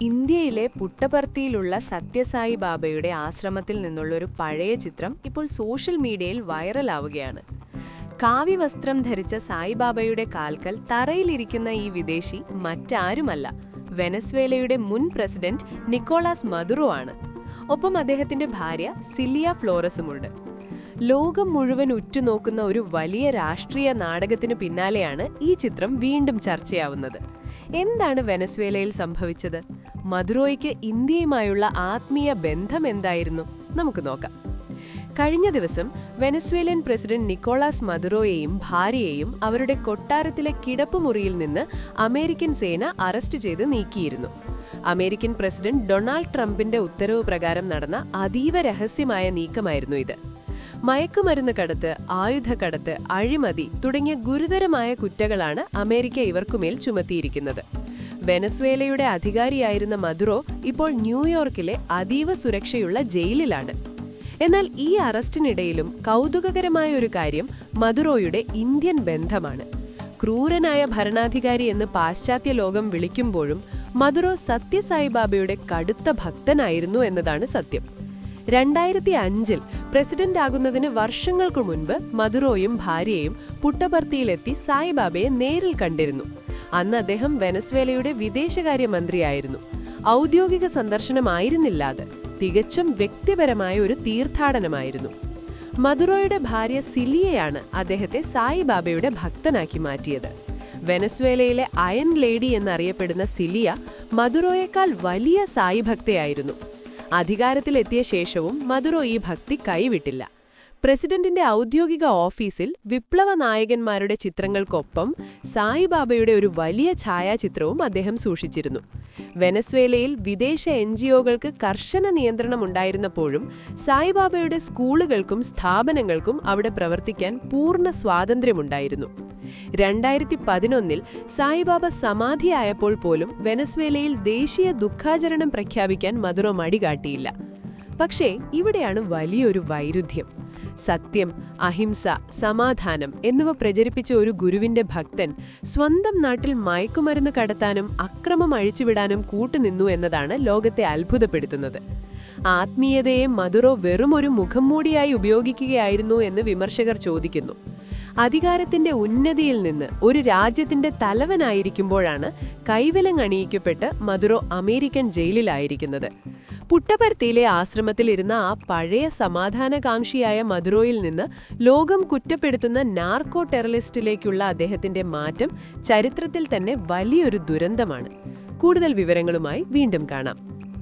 ഇന്ത്യയിലെ പുട്ടപർത്തിയിലുള്ള സത്യസായി ബാബയുടെ ആശ്രമത്തിൽ നിന്നുള്ള ഒരു പഴയ ചിത്രം ഇപ്പോൾ സോഷ്യൽ മീഡിയയിൽ വൈറലാവുകയാണ്. കാവ്യവസ്ത്രം ധരിച്ച സായിബാബയുടെ കാൽക്കൽ തറയിലിരിക്കുന്ന ഈ വിദേശി മറ്റാരുമല്ല. വെനസ്വേലയുടെ മുൻ പ്രസിഡന്റ് നിക്കോളാസ് മദുറോ ആണ്. ഒപ്പം അദ്ദേഹത്തിന്റെ ഭാര്യ സിലിയ ഫ്ലോറസുമുണ്ട്. ലോകം മുഴുവൻ ഉറ്റുനോക്കുന്ന ഒരു വലിയ രാഷ്ട്രീയ നാടകത്തിന് പിന്നാലെയാണ് ഈ ചിത്രം വീണ്ടും ചർച്ചയാവുന്നത്. എന്താണ് വെനസ്വേലയിൽ സംഭവിച്ചത്? മധുറോയ്ക്ക് ഇന്ത്യയുമായുള്ള ആത്മീയ ബന്ധം എന്തായിരുന്നു നമുക്ക് നോക്കാം. കഴിഞ്ഞ ദിവസം വെനസ്വേലിയൻ പ്രസിഡന്റ് നിക്കോളാസ് മദുറോയെയും ഭാര്യയെയും അവരുടെ കൊട്ടാരത്തിലെ കിടപ്പുമുറിയിൽ നിന്ന് അമേരിക്കൻ സേന അറസ്റ്റ് ചെയ്ത് നീക്കിയിരുന്നു. അമേരിക്കൻ പ്രസിഡന്റ് ഡൊണാൾഡ് ട്രംപിന്റെ ഉത്തരവ് പ്രകാരം നടന്ന അതീവ രഹസ്യമായ നീക്കമായിരുന്നു ഇത്. മയക്കുമരുന്ന് കടത്ത് ആയുധക്കടത്ത് അഴിമതി തുടങ്ങിയ ഗുരുതരമായ കുറ്റകളാണ് അമേരിക്ക ഇവർക്കുമേൽ ചുമത്തിയിരിക്കുന്നത്. വെനസ്വേലയുടെ അധികാരിയായിരുന്ന മദുറോ ഇപ്പോൾ ന്യൂയോർക്കിലെ അതീവ സുരക്ഷയുള്ള ജയിലിലാണ്. എന്നാൽ ഈ അറസ്റ്റിനിടയിലും കൗതുകകരമായ ഒരു കാര്യം മദുറോയുടെ ഇന്ത്യൻ ബന്ധമാണ്. ക്രൂരനായ ഭരണാധികാരി എന്ന് പാശ്ചാത്യ ലോകം വിളിക്കുമ്പോഴും മദുറോ സത്യസായിബാബയുടെ കടുത്ത ഭക്തനായിരുന്നു എന്നതാണ് സത്യം. രണ്ടായിരത്തി അഞ്ചിൽ പ്രസിഡന്റ് ആകുന്നതിന് വർഷങ്ങൾക്കു മുൻപ് മധുറോയും ഭാര്യയും പുട്ടപർത്തിയിലെത്തി സായിബാബയെ നേരിൽ കണ്ടിരുന്നു. അന്ന് അദ്ദേഹം വെനസ്വേലയുടെ വിദേശകാര്യമന്ത്രിയായിരുന്നു. ഔദ്യോഗിക സന്ദർശനമായിരുന്നില്ല അത്. തികച്ചും വ്യക്തിപരമായ ഒരു തീർത്ഥാടനമായിരുന്നു. മധുറോയുടെ ഭാര്യ സിലിയയാണ് അദ്ദേഹത്തെ സായിബാബയുടെ ഭക്തനാക്കി മാറ്റിയത്. വെനസ്വേലയിലെ അയൺ ലേഡി എന്നറിയപ്പെടുന്ന സിലിയ മധുറോയേക്കാൾ വലിയ സായി ഭക്തയായിരുന്നു അധികാരത്തിലെത്തിയ ശേഷവും മധുറോ ഈ ഭക്തി കൈവിട്ടില്ല. പ്രസിഡന്റിന്റെ ഔദ്യോഗിക ഓഫീസിൽ വിപ്ലവ നായകന്മാരുടെ ചിത്രങ്ങൾക്കൊപ്പം സായിബാബയുടെ ഒരു വലിയ ഛായാചിത്രവും അദ്ദേഹം സൂക്ഷിച്ചിരുന്നു. വെനസ്വേലയിൽ വിദേശ എൻ ജിഒകൾക്ക് കർശന നിയന്ത്രണം ഉണ്ടായിരുന്നപ്പോഴും സായിബാബയുടെ സ്കൂളുകൾക്കും സ്ഥാപനങ്ങൾക്കും അവിടെ പ്രവർത്തിക്കാൻ പൂർണ സ്വാതന്ത്ര്യമുണ്ടായിരുന്നു. രണ്ടായിരത്തി പതിനൊന്നിൽ സായിബാബ സമാധിയായപ്പോൾ പോലും വെനസ്വേലയിൽ ദേശീയ ദുഃഖാചരണം പ്രഖ്യാപിക്കാൻ മധുറോ മടികാട്ടിയില്ല. പക്ഷേ ഇവിടെയാണ് വലിയൊരു വൈരുദ്ധ്യം. സത്യം അഹിംസ സമാധാനം എന്നിവ പ്രചരിപ്പിച്ച ഒരു ഗുരുവിന്റെ ഭക്തൻ സ്വന്തം നാട്ടിൽ മയക്കുമരുന്ന് കടത്താനും അക്രമം അഴിച്ചുവിടാനും കൂട്ടുനിന്നു എന്നതാണ് ലോകത്തെ അത്ഭുതപ്പെടുത്തുന്നത്. ആത്മീയതയെ മധുറോ വെറുമൊരു മുഖംമൂടിയായി ഉപയോഗിക്കുകയായിരുന്നു എന്ന് വിമർശകർ ചോദിക്കുന്നു. അധികാരത്തിന്റെ ഉന്നതിയിൽ നിന്ന് ഒരു രാജ്യത്തിന്റെ തലവനായിരിക്കുമ്പോഴാണ് കൈവലം അണിയിക്കപ്പെട്ട് മധുറോ അമേരിക്കൻ ജയിലിലായിരിക്കുന്നത്. പുട്ടപർത്തിയിലെ ആശ്രമത്തിലിരുന്ന ആ പഴയ സമാധാനകാംക്ഷിയായ മധുരോയിൽ നിന്ന് ലോകം കുറ്റപ്പെടുത്തുന്ന നാർക്കോ ടെററിസ്റ്റിലേക്കുള്ള അദ്ദേഹത്തിന്റെ മാറ്റം ചരിത്രത്തിൽ തന്നെ വലിയൊരു ദുരന്തമാണ്. കൂടുതൽ വിവരങ്ങളുമായി വീണ്ടും കാണാം.